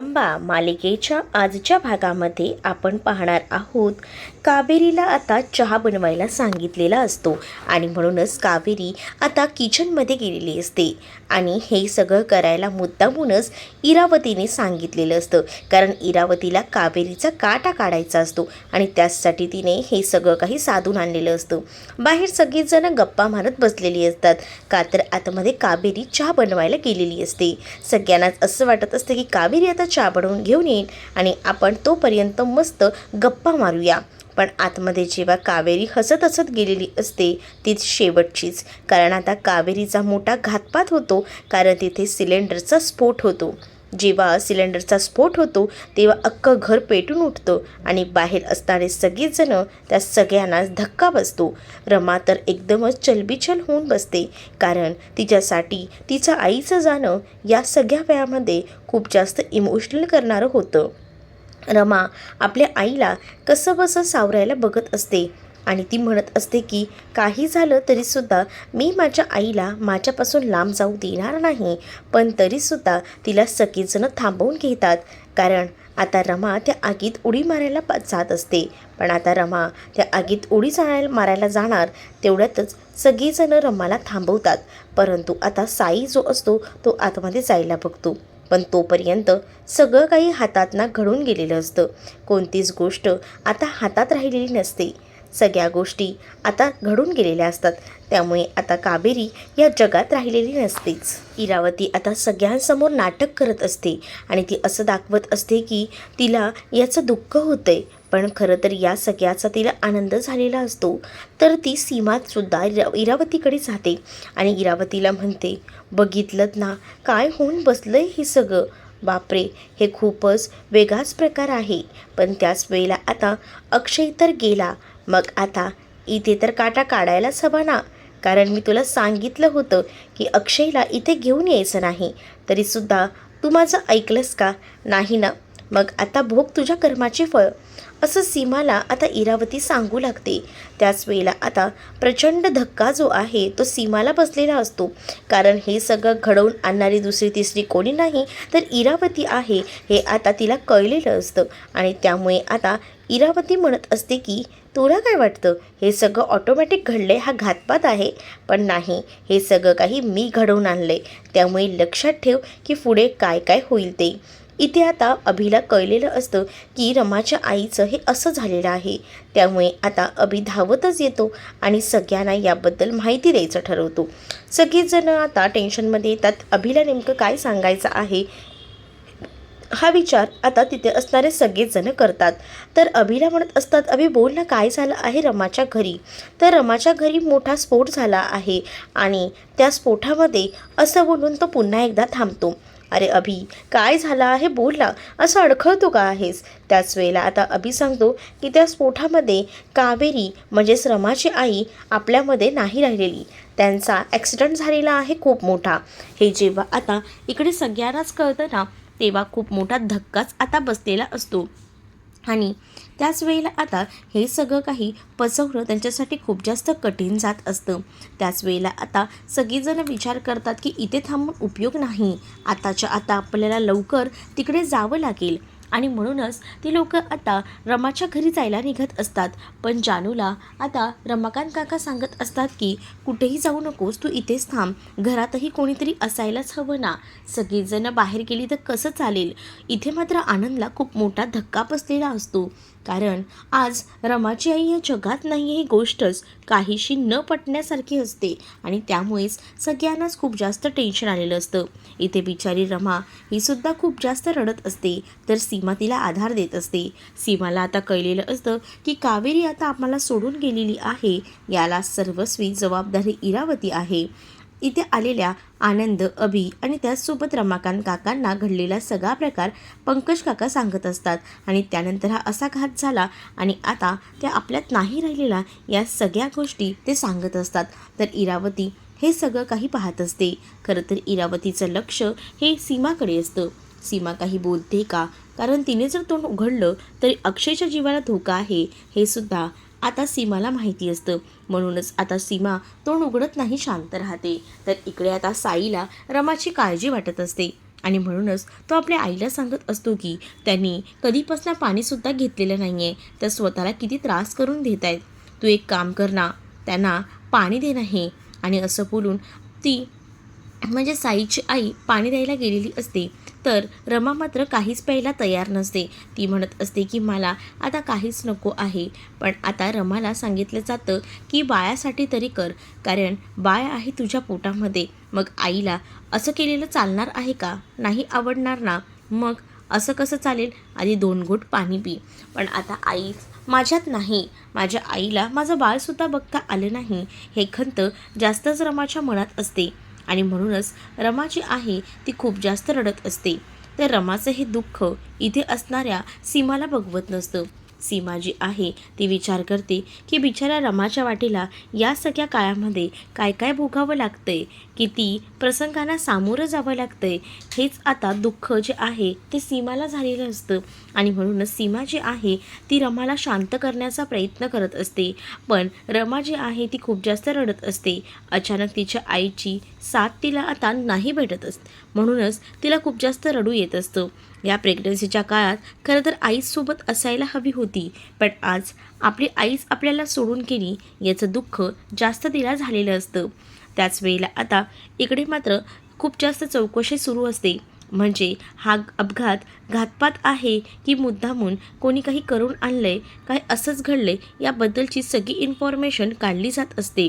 आंबा मालिकेच्या आजच्या भागामध्ये आपण पाहणार आहोत. कावेरीला आता चहा बनवायला सांगितलेला असतो आणि म्हणूनच कावेरी आता किचनमध्ये गेलेली असते. आणि हे सगळं करायला मुद्दामूनच इरावतीने सांगितलेलं असतं. कारण इरावतीला कावेरीचा काटा काढायचा असतो आणि त्यासाठी तिने हे सगळं काही साधून आणलेलं असतं. बाहेर सगळीच गप्पा मारत बसलेली असतात. का तर आतमध्ये कावेरी चहा बनवायला गेलेली असते. सगळ्यांनाच असं वाटत असतं की कावेरी आता चहा बनवून घेऊन येईन आणि आपण तोपर्यंत मस्त गप्पा मारूया. पण आतमध्ये जेव्हा कावेरी हसत हसत गेलेली असते तीच शेवटचीच. कारण आता कावेरीचा मोठा घातपात होतो कारण तिथे सिलेंडरचा स्फोट होतो. जेव्हा सिलेंडरचा स्फोट होतो तेव्हा अख्खं घर पेटून उठतं आणि बाहेर असणारे सगळेजणं त्या सगळ्यांनाच धक्का बसतो. रमा तर एकदमच चलबिचल होऊन बसते कारण तिच्यासाठी तिचं आईचं जाणं या सगळ्या वेळामध्ये खूप जास्त इमोशनल करणारं होतं. रमा आपल्या आईला कसं बसं सावरायला बघत असते. आणि ती म्हणत असते की काही झालं तरीसुद्धा मी माझ्या आईला माझ्यापासून लांब जाऊ देणार नाही. पण तरीसुद्धा तिला सगळीजणं थांबवून घेतात. कारण आता रमा त्या आगीत उडी मारायला जात असते. पण आता रमा त्या आगीत उडी जायला मारायला जाणार तेवढ्यातच सगळीजणं रमाला थांबवतात. परंतु आता साई जो असतो तो आतमध्ये जायला बघतो. पण तोपर्यंत सगळं काही हातातना घडून गेलेलं असतं. कोणतीच गोष्ट आता हातात राहिलेली नसते. सगळ्या गोष्टी आता घडून गेलेल्या असतात. त्यामुळे आता काबेरी या जगात राहिलेली नसतेच. इरावती आता सगळ्यांसमोर नाटक करत असते आणि ती असं दाखवत असते की तिला याचं दुःख होतंय. पण खरं तर या सगळ्याचा तिला आनंद झालेला असतो. तर ती सीमातसुद्धा इरा इरावतीकडे जाते आणि इरावतीला म्हणते बघितलं ना काय होऊन बसलंय हे सगळं? बापरे हे खूपच वेगळाच प्रकार आहे. पण त्याच वेळेला आता अक्षय तर गेला मग आता इथे तर काटा काढायलाच हवा ना. कारण मी तुला सांगितलं होतं की अक्षयला इथे घेऊन यायचं नाही. तरीसुद्धा तू माझं ऐकलंस का? नाही ना. मग आता भोग तुझ्या कर्माचे फळ. असं सीमाला आता इरावती सांगू लागते. त्याच वेळेला आता प्रचंड धक्का जो आहे तो सीमाला बसलेला असतो. कारण हे सगळं घडवून आणणारी दुसरी तिसरी कोणी नाही तर इरावती आहे हे आता तिला कळलेलं असतं. आणि त्यामुळे आता इरावती म्हणत असते की तुला काय वाटतं? हे सगळं ऑटोमॅटिक घडले हा घातपात आहे. पण नाही हे सगळं काही मी घडवून आणले त्यामुळे लक्षात ठेव की पुढे काय काय होईल ते. इथे आता अभिला कळलेलं असतं की रमाच्या आईचं हे असं झालेलं आहे. त्यामुळे आता अभि धावतच येतो आणि सगळ्यांना याबद्दल माहिती द्यायचं ठरवतो. सगळेजणं आता टेन्शनमध्ये येतात. अभिला नेमकं काय सांगायचं आहे? हा विचार आता तिथे असणारे सगळेच जण करतात. तर अभिला म्हणत असतात अभि बोल ना काय झालं आहे रमाच्या घरी? तर रमाच्या घरी मोठा स्फोट झाला आहे आणि त्या स्फोटामध्ये असं बोलून तो पुन्हा एकदा थांबतो. अरे अभि काय झालं आहे? बोलला असं अडखळतो का आहेस? त्याच वेळेला आता अभि सांगतो की त्या स्फोटामध्ये कावेरी म्हणजेच रमाची आई आपल्यामध्ये नाही राहिलेली. त्यांचा ॲक्सिडंट झालेला आहे खूप मोठा. हे जेव्हा आता इकडे सगळ्यांनाच कळतं ना तेव्हा खूप मोठा धक्काच आता बसलेला असतो. आणि त्याच वेळेला आता हे सगळं काही पचवणं त्यांच्यासाठी खूप जास्त कठीण जात असतं. त्याच वेळेला आता सगळीजणं विचार करतात की इथे थांबून उपयोग नाही. आताच्या आता आपल्याला लवकर तिकडे जावं लागेल. आणि म्हणूनच ते लोक आता रमाच्या घरी जायला निघत असतात. पण जानूला आता रमाकांत काका सांगत असतात की कुठेही जाऊ नकोस तू इथेच थांब. घरातही कोणीतरी असायलाच हवं ना. सगळीजणं बाहेर गेली तर कसं चालेल? इथे मात्र आनंदला खूप मोठा धक्का बसलेला असतो. कारण आज रमाची आई या जगात नाही ही गोष्टच काहीशी न पटण्यासारखी असते आणि त्यामुळेच सगळ्यांनाच खूप जास्त टेन्शन आलेलं असतं. इथे बिचारी रमा ही सुद्धा खूप जास्त रडत असते तर सीमा तिला आधार देत असते. सीमाला आता कळलेलं असतं की कावेरी आता आम्हाला सोडून गेलेली आहे याला सर्वस्वी जबाबदारी इरावती आहे. इथे आलेल्या आनंद अभि आणि त्याचसोबत रमाकांत काकांना घडलेला सगळा प्रकार पंकज काका सांगत असतात. आणि त्यानंतर हा असा घात झाला आणि आता त्या आपल्यात नाही राहिलेला या सगळ्या गोष्टी ते सांगत असतात. तर इरावती हे सगळं काही पाहत असते. खरं तर इरावतीचं लक्ष हे सीमाकडे असतं. सीमा काही बोलते का? कारण तिने जर तोंड उघडलं तरी अक्षयच्या जीवाला धोका आहे. हे सुद्धा आता सीमाला माहिती असतं. म्हणूनच आता सीमा तोंड उघडत नाही शांत राहते. तर इकडे आता साईला रमाची काळजी वाटत असते. आणि म्हणूनच तो आपल्या आईला सांगत असतो की त्यांनी कधीपासून पाणीसुद्धा घेतलेलं नाही आहे तर स्वतःला किती त्रास करून देत आहेत तू एक काम कर ना त्यांना पाणी दे नाही आणि असं बोलून ती म्हणजे साईची आई पाणी द्यायला गेलेली असते. तर रमा मात्र काहीच प्यायला तयार नसते. ती म्हणत असते की मला आता काहीच नको आहे. पण आता रमाला सांगितलं जातं की बाळासाठी तरी कर. कारण बाळ आहे तुझ्या पोटामध्ये. मग आईला असं केलेलं चालणार आहे का? नाही आवडणार ना? मग असं कसं चालेल? आधी दोन घोट पाणी पी. पण आता आई माझ्यात नाही. माझ्या आईला माझं बाळसुद्धा बघता आलं नाही. हे खंत जास्तच रमाच्या मनात असते. आणि म्हणूनच रमा जी आहे ती खूप जास्त रडत असते. तर रमाचं हे दुःख इथे असणाऱ्या सीमाला बघवत नसतं. सीमा जी आहे ती विचार करते की बिचाऱ्या रमाच्या वाटेला या सगळ्या काळामध्ये काय काय भोगावं लागतंय? किती प्रसंगांना सामोरं जावं लागतंय. हेच आता दुःख जे आहे ते सीमाला झालेलं असतं. आणि म्हणूनच सीमा जी आहे ती रमाला शांत करण्याचा प्रयत्न करत असते. पण रमा जी आहे ती खूप जास्त रडत असते. अचानक तिच्या आईची साथ तिला आता नाही भेटत असते म्हणूनच तिला खूप जास्त रडू येत असतं. या प्रेग्नन्सीच्या काळात खरं तर आईसोबत असायला हवी होती. पण आज आपली आईच आपल्याला सोडून गेली याचं दुःख जास्त तिला झालेलं असतं. त्याच वेळेला आता इकडे मात्र खूप जास्त चौकशी सुरू असते. म्हणजे हा अपघात घातपात आहे की मुद्दामून कोणी काही करून आणलं आहे काय असंच घडलंय याबद्दलची सगळी इन्फॉर्मेशन काढली जात असते.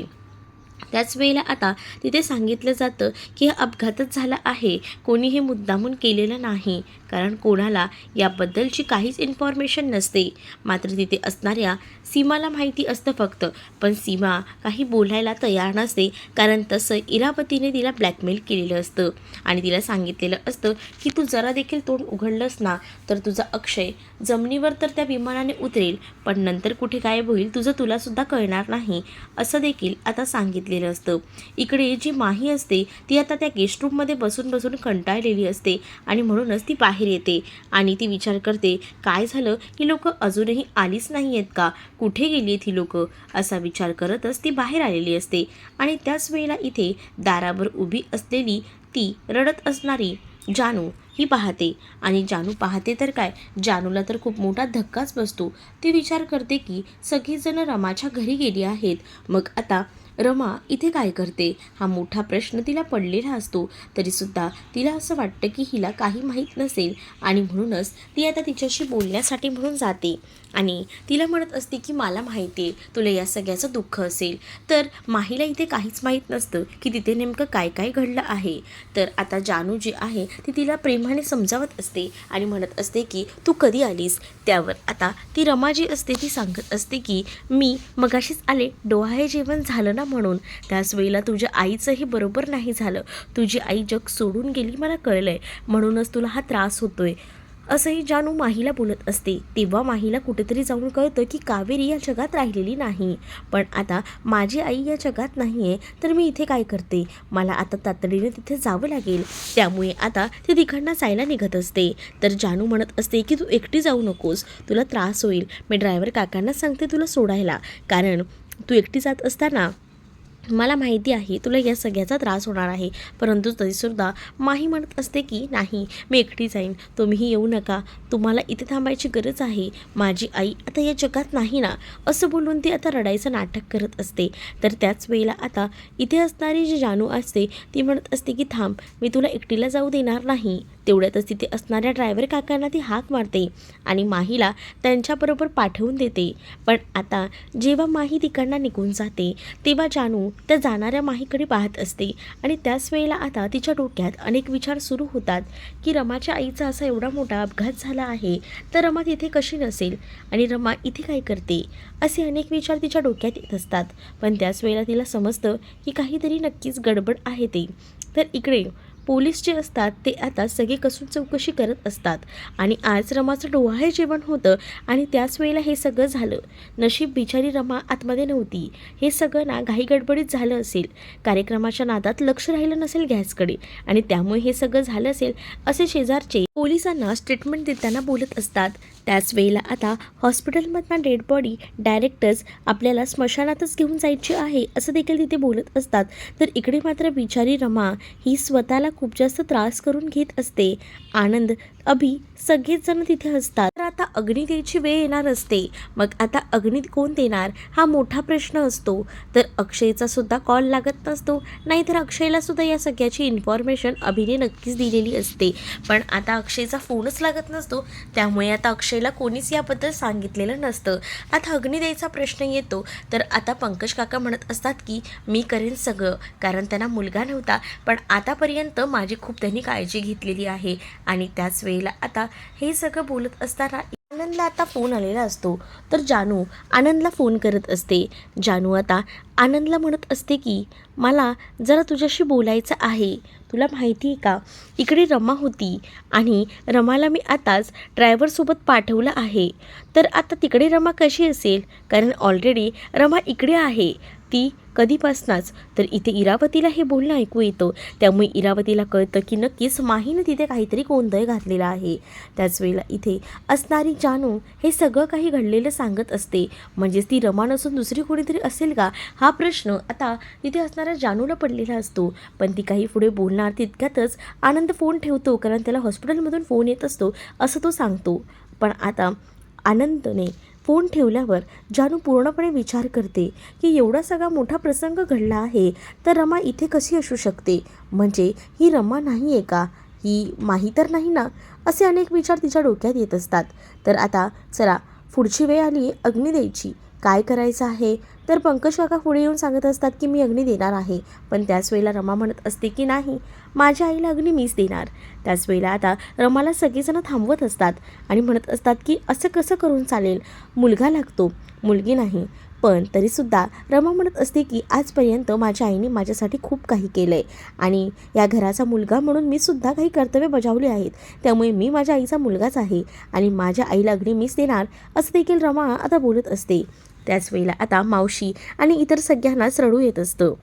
त्याच वेळेला आता तिथे सांगितलं जातं की हा अपघातच झाला आहे. कोणी हे मुद्दामून केलेलं नाही. कारण कोणाला याबद्दलची काहीच इन्फॉर्मेशन नसते. मात्र तिथे असणाऱ्या सीमाला माहिती असतं फक्त. पण सीमा काही बोलायला तयार नसते. कारण तसं इरावतीने तिला ब्लॅकमेल केलेलं असतं. आणि तिला सांगितलेलं असतं की तू जरा देखील तोंड उघडलंस ना तर तुझा अक्षय जमिनीवर तर त्या विमानाने उतरेल. पण नंतर कुठे गायब होईल तुझं तुलासुद्धा कळणार नाही. असं देखील आता सांगितले सांगितलेलं असतं. इकडे जी माही असते ती आता त्या गेस्ट रूममध्ये बसून बसून कंटाळलेली असते आणि म्हणूनच ती बाहेर येते. आणि ती विचार करते काय झालं? की लोक अजूनही आलीच नाही आहेत का? कुठे गेली आहेत ही लोक? असा विचार करतच ती बाहेर आलेली असते. आणि त्याच वेळेला इथे दारावर उभी असलेली ती रडत असणारी जानू ही पाहते. आणि जानू पाहते तर काय? जानूला तर खूप मोठा धक्काच बसतो. ती विचार करते की सगळीजणं रमाच्या घरी गेली आहेत. मग आता रमा इथे काय करते? हा मोठा प्रश्न तिला पडलेला असतो. तरीसुद्धा तिला असं वाटतं की हिला काही माहीत नसेल आणि म्हणूनच ती आता तिच्याशी बोलण्यासाठी म्हणून जाते. आणि तिला म्हणत असते की मला माहिती आहे तुला या सगळ्याचं दुःख असेल. तर माहीला इथे काहीच माहीत नसतं की तिथे नेमकं काय काय घडलं आहे. तर आता जानू जी आहे ती तिला प्रेमाने समजावत असते आणि म्हणत असते की तू कधी आलीस? त्यावर आता ती रमा जी असते ती सांगत असते की मी मगाशीच आले डोहाळे जेवण झालं ना म्हणून. त्याच वेळेला तुझ्या आईचंही बरोबर नाही झालं. तुझी आई जग सोडून गेली मला कळलं आहे म्हणूनच तुला हा त्रास होतोय. असंही जानू माहीला बोलत असते. तेव्हा माहीला कुठेतरी जाऊन कळतं की कावेरी या जगात राहिलेली नाही. पण आता माझी आई या जगात नाही आहे तर मी इथे काय करते? मला आता तातडीने तिथे जावं लागेल. त्यामुळे आता ती तिकडनं जायला निघत असते. तर जानू म्हणत असते की तू एकटी जाऊ नकोस. तुला त्रास होईल. मी ड्रायव्हर काकांना सांगते तुला सोडायला. कारण तू एकटी जात असताना मला माहिती आहे तुला या सगळ्याचा त्रास होणार आहे. परंतु तरीसुद्धा माही म्हणत असते की नाही मी एकटी जाईन. तुम्हीही येऊ नका. तुम्हाला इथे थांबायची गरज आहे. माझी आई आता या जगात नाही ना? असं बोलून ती आता रडायचं नाटक करत असते. तर त्याच वेळेला आता इथे असणारी जी जानू असते ती म्हणत असते की थांब मी तुला एकटीला जाऊ देणार नाही. तेवढ्यातच तिथे असणाऱ्या ड्रायव्हर काकांना ती हाक मारते आणि माहीला त्यांच्याबरोबर पाठवून देते. पण आता जेव्हा माही तिकडनं निघून जाते तेव्हा जानू त्या जाणाऱ्या माहीकडे पाहत असते आणि त्याच वेळेला आता तिच्या डोक्यात अनेक विचार सुरू होतात की रमाच्या आईचा असा एवढा मोठा अपघात झाला आहे तर रमा तिथे कशी नसेल? आणि रमा इथे काय करते? असे अनेक विचार तिच्या डोक्यात येत असतात. पण त्याच वेळेला तिला समजतं की काहीतरी नक्कीच गडबड आहे ते. तर इकडे पोलीस जे असतात ते आता सगळे कसून चौकशी करत असतात. आणि आज रमाचं डोहाळे जेवण होतं आणि त्याच वेळेला हे सगळं झालं. नशीब बिचारी रमा आतमध्ये नव्हती. हे सगळं ना घाई गडबडीत झालं असेल. कार्यक्रमाच्या नादात लक्ष राहिलं नसेल गॅसकडे. आणि त्यामुळे हे सगळं झालं असेल असे शेजारचे पोलिसांना स्टेटमेंट देताना बोलत असतात. त्याच वेळेला आता हॉस्पिटलमधनं डेड बॉडी डायरेक्टच आपल्याला स्मशानातच घेऊन जायची आहे असं देखील तिथे बोलत असतात. तर इकडे मात्र बिचारी रमा ही स्वतःला खूप जास्त त्रास करून घेत असते. आनंद अभि सगळेच जण तिथे असतात. तर आता अग्निदेवची वेळ येणार असते. मग आता अग्नी कोण देणार? हा मोठा प्रश्न असतो. तर अक्षयचा सुद्धा कॉल लागत नसतो. नाहीतर अक्षयला सुद्धा या सगळ्याची इन्फॉर्मेशन अभिने नक्कीच दिलेली असते. पण आता अक्षयचा फोनच लागत नसतो. त्यामुळे आता अक्षयला कोणीच याबद्दल सांगितलेलं नसतं. आता अग्निदेवचा प्रश्न येतो. तर आता पंकज काका म्हणत असतात की मी करेन सगळं. कारण त्यांना मुलगा नव्हता. पण आतापर्यंत माझी खूप त्यांनी काळजी घेतलेली आहे. आणि त्याच वेळी वेळेला आता हे सगळं बोलत असताना आनंदला आता फोन आलेला असतो. तर जानू आनंदला फोन करत असते. जानू आता आनंदला म्हणत असते की मला जरा तुझ्याशी बोलायचं आहे. तुला माहिती आहे का इकडे रमा होती आणि रमाला मी आताच ड्रायव्हरसोबत पाठवलं आहे. तर आता तिकडे रमा कशी असेल? कारण ऑलरेडी रमा इकडे आहे. ती कधीपासनाच. तर इथे इरावतीला हे बोलणं ऐकू येतं. त्यामुळे इरावतीला कळतं की नक्कीच माहीनं तिथे काहीतरी गोंधळ घातलेला आहे. त्याच वेळेला इथे असणारी जानू हे सगळं काही घडलेलं सांगत असते. म्हणजेच ती रमा नसून दुसरी कोणीतरी असेल का? हा प्रश्न आता तिथे असणाऱ्या जानूला पडलेला असतो. पण ती काही पुढे बोलणार तितक्यातच आनंद फोन ठेवतो कारण त्याला हॉस्पिटलमधून फोन येत असतो असं तो सांगतो. पण आता आनंदने फोन ठेवल्यावर जानू पूर्णपणे विचार करते की एवढा सगळा मोठा प्रसंग घडला आहे तर रमा इथे कशी असू शकते? म्हणजे ही रमा नाही आहे का? ही माही तर नाही ना? असे अनेक विचार तिच्या डोक्यात येत असतात. तर आता चला पुढची वेळ आली अग्नी द्यायची. काय करायचं आहे? तर पंकज काका पुढे येऊन सांगत असतात की मी अग्नी देणार आहे. पण त्याच वेळेला रमा म्हणत असते की नाही माझ्या आईला अग्नी मीच देणार. त्याच वेळेला आता रमाला सगळेजण थांबवत असतात आणि म्हणत असतात की असं कसं करून चालेल? मुलगा लागतो मुलगी नाही. पण तरीसुद्धा रमा म्हणत असते की आजपर्यंत माझ्या आईने माझ्यासाठी खूप काही केलं आहे आणि या घराचा मुलगा म्हणून मी सुद्धा काही कर्तव्य बजावली आहेत. त्यामुळे मी माझ्या आईचा मुलगाच आहे आणि माझ्या आईला अग्नी मीच देणार असं देखील रमा आता बोलत असते. त्याच वेळेला आता मावशी आणि इतर सगळ्यांनाच रडू येत असतं.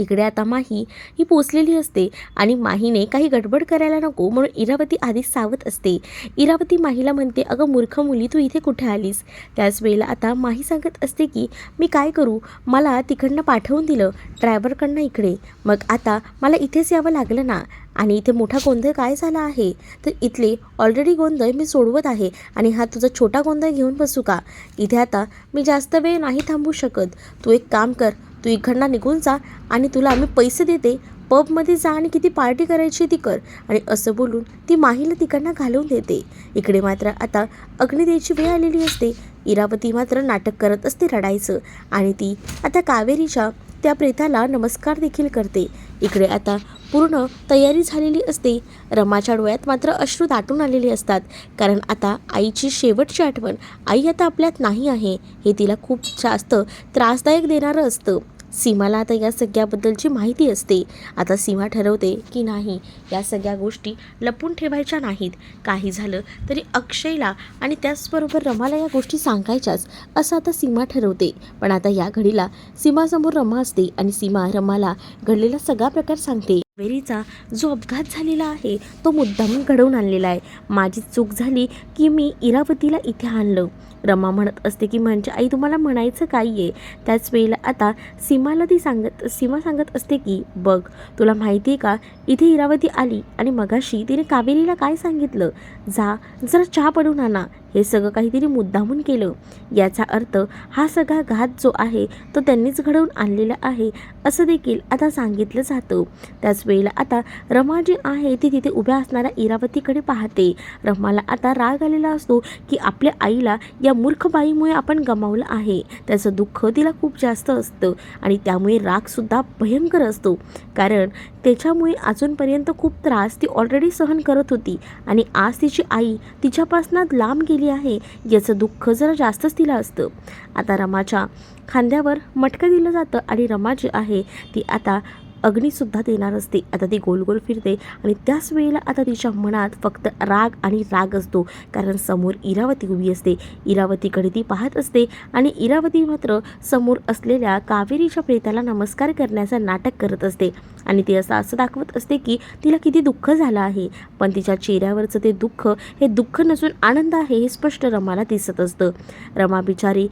इकडे आता माही ही पोचलेली असते आणि माहीने काही गडबड करायला नको म्हणून इरावती आधीच सावध असते. इरावती माहीला म्हणते अगं मूर्ख मुली तू इथे कुठे आलीस? त्याच वेळेला आता माही सांगत असते की मी काय करू? मला तिकडनं पाठवून दिलं ड्रायव्हरकडनं इकडे. मग आता मला इथेच यावं लागलं ना? आणि इथे मोठा गोंधळ काय झाला आहे? तर इथले ऑलरेडी गोंधळ मी सोडवत आहे आणि हा तुझा छोटा गोंधळ घेऊन बसू का? इथे आता मी जास्त वेळ नाही थांबू शकत. तू एक काम कर तू इकडनं निघून जा आणि तुला आम्ही पैसे देते. पबमध्ये जा आणि किती पार्टी करायची ती कर. आणि असं बोलून ती माहीला तिकडनं घालवून देते. इकडे मात्र आता अग्निदेवची वेळ आलेली असते. इरावती मात्र नाटक करत असते रडायचं. आणि ती आता कावेरीच्या त्या प्रेताला नमस्कार देखील करते. इकडे आता पूर्ण तयारी झालेली असते. रमाच्या डोळ्यात मात्र अश्रू दाटून आलेले असतात. कारण आता आईची शेवटची आठवण आई आता आपल्यात नाही आहे हे तिला खूप जास्त त्रासदायक देणारं असतं. सीमाला आता या सगळ्याबद्दलची माहिती असते. आता सीमा ठरवते की नाही या सगळ्या गोष्टी लपून ठेवायच्या नाहीत. काही झालं तरी अक्षयला आणि त्याचबरोबर रमाला या गोष्टी सांगायच्याच असं आता सीमा ठरवते. पण आता या घडीला सीमासमोर रमा असते आणि सीमा रमाला घडलेला सगळा प्रकार सांगते. कावेरीचा जो अपघात झालेला आहे तो मुद्दाम घडवून आणलेला आहे. माझी चूक झाली की मी इरावतीला इथे आणलं. रमा म्हणत असते की म्हणजे आई तुम्हाला म्हणायचं काय आहे त्याच वेळेला आता सीमाला ती सांगत सीमा सांगत असते की बघ तुला माहिती आहे का इथे इरावती आली आणि मगाशी तिने कावेरीला काय सांगितलं? जा जरा चहा पडून आणा. हे सगळं काहीतरी मुद्दामून केलं. याचा अर्थ हा सगळा घात जो आहे तो त्यांनीच घडवून आणलेला आहे असं देखील आता सांगितलं जातं. त्याच वेळेला आता रमा जी आहे ती तिथे उभ्या असणाऱ्या इरावतीकडे पाहते. रमाला आता राग आलेला असतो की आपल्या आईला या मूर्ख बाईमुळे आपण गमावलं आहे. त्याचं दुःख तिला खूप जास्त असतं आणि त्यामुळे रागसुद्धा भयंकर असतो. कारण त्याच्यामुळे अजूनपर्यंत खूप त्रास ती ऑलरेडी सहन करत होती आणि आज तिची आई तिच्यापासून लांब गेली आहे याचं दुःख जरा जास्तच तिला असतं. आता रमाच्या खांद्यावर मटकं दिलं जातं आणि रमा जी आहे ती आता अग्नीसुद्धा देणार असते. आता ती गोल गोल फिरते आणि त्याच वेळेला आता तिच्या मनात फक्त राग आणि राग असतो. कारण समोर इरावती उभी असते. इरावतीकडे ती पाहत असते आणि इरावती मात्र समोर असलेल्या कावेरीच्या प्रेताला नमस्कार करण्याचं नाटक करत असते. आणि ती असं असं दाखवत असते की तिला किती दुःख झालं आहे. पण तिच्या चेहऱ्यावरचं ते दुःख हे दुःख नसून आनंद आहे हे स्पष्ट रमाला दिसत असतं. रमा बिचारी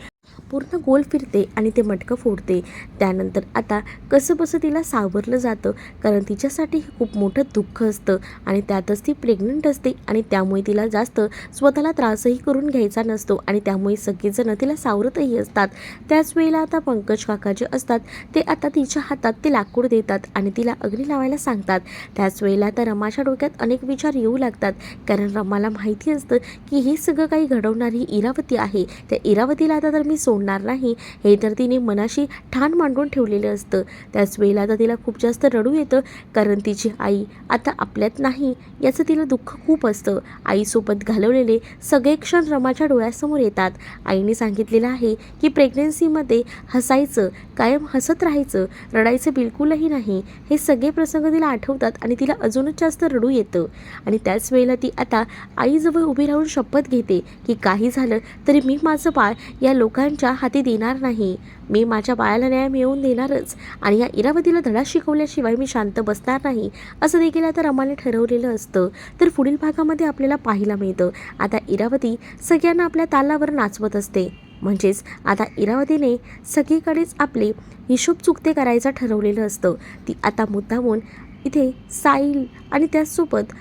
पूर्ण गोल फिरते आणि ते मटकं फोडते. त्यानंतर आता कसं बसं तिला सावरलं जातं कारण तिच्यासाठी हे खूप मोठं दुःख असतं आणि त्यातच ती प्रेग्नंट असते आणि त्यामुळे तिला जास्त स्वतःला त्रासही करून घ्यायचा नसतो आणि त्यामुळे सगळेजणं तिला सावरतही असतात. त्याच वेळेला आता पंकज काका जे असतात ते आता तिच्या हातात ते लाकूड देतात आणि तिला अग्नी लावायला सांगतात. त्याच वेळेला आता रमाच्या डोक्यात अनेक विचार येऊ लागतात कारण रमाला माहिती असतं की हे सगळं काही घडवणारी इरावती आहे. त्या इरावतीला आता तर मी सोडणार नाही. हे तर तिने मनाशी ठाण मांडून ठेवलेलं असतं. त्याच वेळेला आता तिला खूप जास्त रडू येतं कारण तिची आई आता आपल्यात नाही याचं तिला दुःख खूप असतं. आईसोबत घालवलेले सगळे क्षण रमाच्या डोळ्यासमोर येतात. आईने सांगितलेलं आहे की प्रेग्नन्सीमध्ये हसायचं कायम हसत राहायचं रडायचं बिलकुलही नाही. हे सगळे प्रसंग तिला आठवतात आणि तिला अजूनच जास्त रडू येतं. आणि त्याच वेळेला ती आता आईजवळ उभी राहून शपथ घेते की काही झालं तरी मी माझं बाळ या लोकांच्या हाती देणार नाही. मी माझ्या बाळाला न्याय मिळवून देणारच आणि या इरावतीला धडा शिकवल्याशिवाय मी शांत बसणार नाही असं देखील आता रमाने ठरवलेलं असतं. तर पुढील भागामध्ये आपल्याला पाहायला मिळतं. आता इरावती सगळ्यांना आपल्या तालावर नाचवत असते. म्हणजेच आता इरावतीने सगळीकडेच आपले हिशोब चुकते करायचं ठरवलेलं असतं. ती आता मुद्दामून इथे साईल आणि त्याचसोबत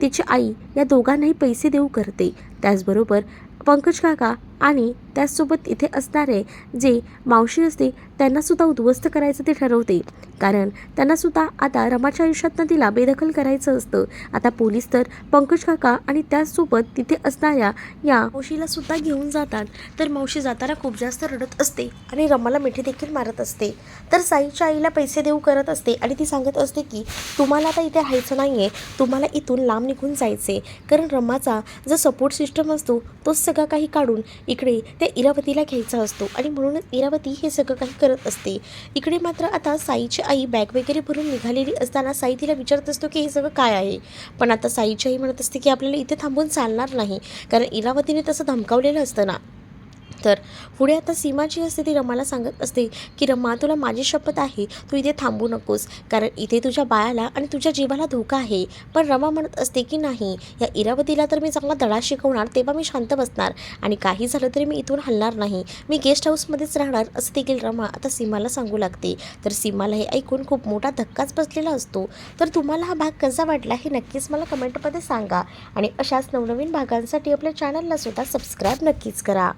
तिची आई या दोघांनाही पैसे देऊ करते. त्याचबरोबर पंकज काका आणि त्याचसोबत इथे असणारे जे मावशी असते त्यांनासुद्धा उद्ध्वस्त करायचं ते ठरवते. कारण त्यांनासुद्धा आता रमाच्या आयुष्यातनं तिला बेदखल करायचं असतं. आता पोलीस तर पंकज काका आणि त्याचसोबत तिथे असणाऱ्या या मावशीला सुद्धा घेऊन जातात. तर मावशी जाताना खूप जास्त रडत असते आणि रमाला मिठी देखील मारत असते. तर साईच्या आईला पैसे देऊ करत असते आणि ती सांगत असते की तुम्हाला आता इथे राहायचं नाही आहे तुम्हाला इथून लांब निघून जायचे कारण रमाचा जो सपोर्ट सिस्टम असतो तोच सगळा काही काढून इकडे त्या इरावतीला घ्यायचा असतो आणि म्हणूनच इरावती हे सगळं काही करत असते. इकडे मात्र आता साईची आई बॅग वगैरे भरून निघालेली असताना साई तिला विचारत असतो की हे सगळं काय आहे? पण आता साईची आई म्हणत असते की आपल्याला इथे थांबून चालणार नाही. कारण इरावतीने तसं धमकावलेलं असतं ना. तर पुढे आता सीमा जी असते ती रमाला सांगत असते की रमा तुला माझी शपथ आहे. तू इथे थांबू नकोस. कारण इथे तुझ्या बाळाला आणि तुझ्या जीवाला धोका आहे. पण रमा म्हणत असते की नाही. या इरावतीला तर मी चांगला धडा शिकवणार तेव्हा मी शांत बसणार. आणि काही झालं तरी मी इथून हलणार नाही. मी गेस्ट हाऊसमध्येच राहणार असं देखील रमा आता सीमाला सांगू लागते. तर सीमाला हे ऐकून खूप मोठा धक्काच बसलेला असतो. तर तुम्हाला हा भाग कसा वाटला हे नक्कीच मला कमेंटमध्ये सांगा. आणि अशाच नवनवीन भागांसाठी आपल्या चॅनलला सुद्धा सबस्क्राईब नक्कीच करा.